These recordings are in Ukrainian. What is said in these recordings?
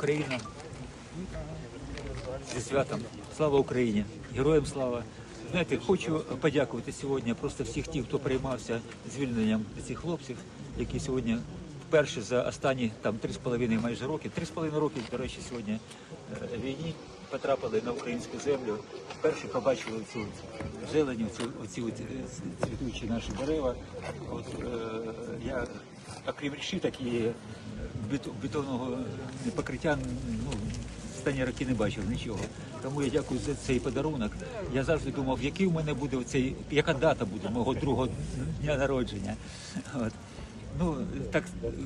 Україна зі святом. Слава Україні! Героям слава! Знаєте, хочу подякувати сьогодні просто всіх тих, хто приймався звільненням цих хлопців, які сьогодні вперше за останні там три з половиною майже роки, три з половиною роки, до речі, сьогодні е, війні потрапили на українську землю. Вперше побачили цю зелені, оці е, цвітучі наші дерева. От е, я окрім решіток і е, бет- бетонного покриття, ну останні роки не бачив нічого. Тому я дякую за цей подарунок. Я завжди думав, який у мене буде цей, яка дата буде мого другого дня народження. От. Ну так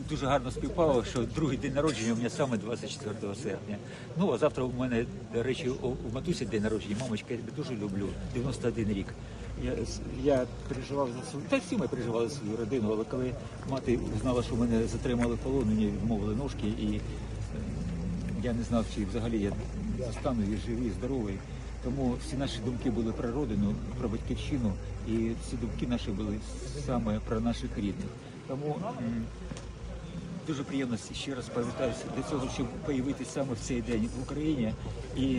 дуже гарно співпало, що другий день народження у мене саме 24 серпня. Ну а завтра у мене, до речі, у матусі день народження. Мамочка, я тебе дуже люблю. 91 рік. Я, я переживав за свою, та всі ми переживали за свою родину, але коли мати узнала, що мене затримали полон, мені відмовили ножки і. е, я не знав, чи взагалі я стану і живий, і здоровий. Тому всі наші думки були про родину, про батьківщину, і всі думки наші були саме про наших рідних. Тому дуже приємно ще раз повертаюся до цього, щоб появитися саме в цей день в Україні і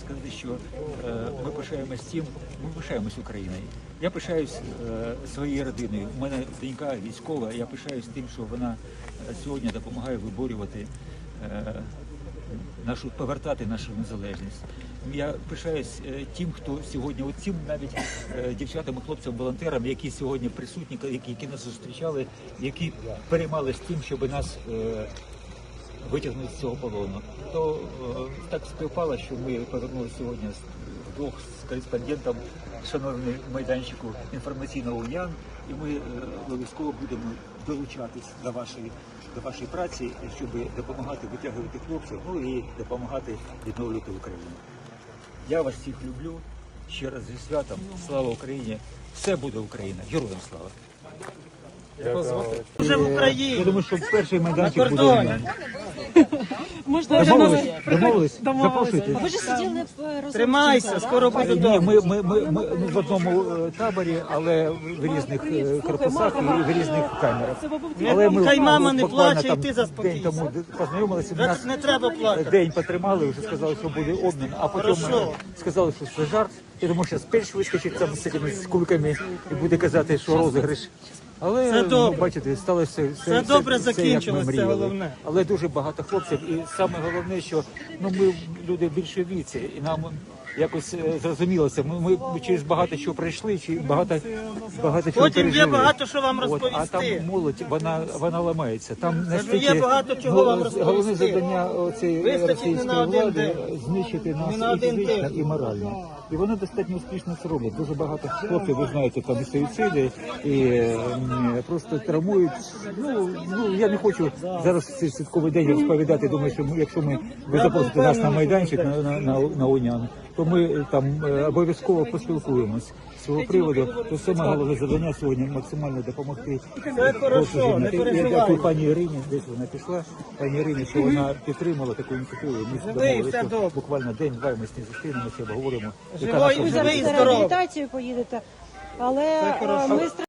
сказати, що е, ми пишаємось тим, ми пишаємось Україною. Я пишаюсь е, своєю родиною. У мене донька військова. Я пишаюсь тим, що вона е, сьогодні допомагає виборювати нашу повертати нашу незалежність. Я пишаюсь е, тим, хто сьогодні, от цим навіть е, дівчатам і хлопцям, волонтерам, які сьогодні присутні, які, які нас зустрічали, які переймались тим, щоб нас е, витягнути з цього полону. То так співпало, що ми повернулися сьогодні з вдвох з кореспондентом шановний майданчику інформаційного УЯН, і ми е, обов'язково будемо долучатись до вашої до вашої праці, щоб допомагати витягувати хлопців, ну і допомагати відновлювати Україну. Я вас всіх люблю. Ще раз зі святом. Слава Україні! Все буде Україна! Героям слава! Вже в Я думаю, що перший майданчик буде. Можна Домовились? Домовились? Запрошуйте. Ви ж сиділи в розробці. Тримайся, скоро буду Ні, ми, ми, ми, ми в одному е, таборі, але в різних е, корпусах і в різних камерах. Але ми Хай мама не буквально плаче, і ти день заспокійся. тому познайомилися. Нас не треба плакати. день потримали, вже сказали, що буде обмін, а потім Хорошо. сказали, що це жарт. Я думаю, що перш вискочить там з цими з кульками і буде казати, що розіграш. Але Це ну, добре. бачите, сталося все, все, Це добре все, як це головне. Але дуже багато хлопців, і саме головне, що ну ми люди більше віці, і нам якось е, зрозумілося. Ми, ми через багато що пройшли, чи багато багато чого Потім є пережили. багато що вам От, а розповісти. там молодь, вона вона ламається. Там настільки є багато чого вам головне завдання цієї Вистачить російської не на один влади день. знищити нас Не на і один фізично, день. і морально. І вони достатньо успішно це роблять. Дуже багато хлопців, ви знаєте, там і суїциди, і м, просто травмують. Ну, ну я не хочу зараз цей святковий день розповідати. Думаю, що ми, якщо ми ви запросите нас на майданчик на, на, на, на Унян, то ми там е, обов'язково поспілкуємось з цього приводу. То саме головне завдання сьогодні максимально допомогти. Хорошо, не Я дякую пані Ірині, десь вона пішла. Пані Ірині, що вона підтримала таку ініціативу. Ми домовилися, буквально день-два ми з ним зустрінемося, обговоримо. Живої, Живий, наша живий, можливість. Зараз здоров. реабілітацію поїдете. Але е, ми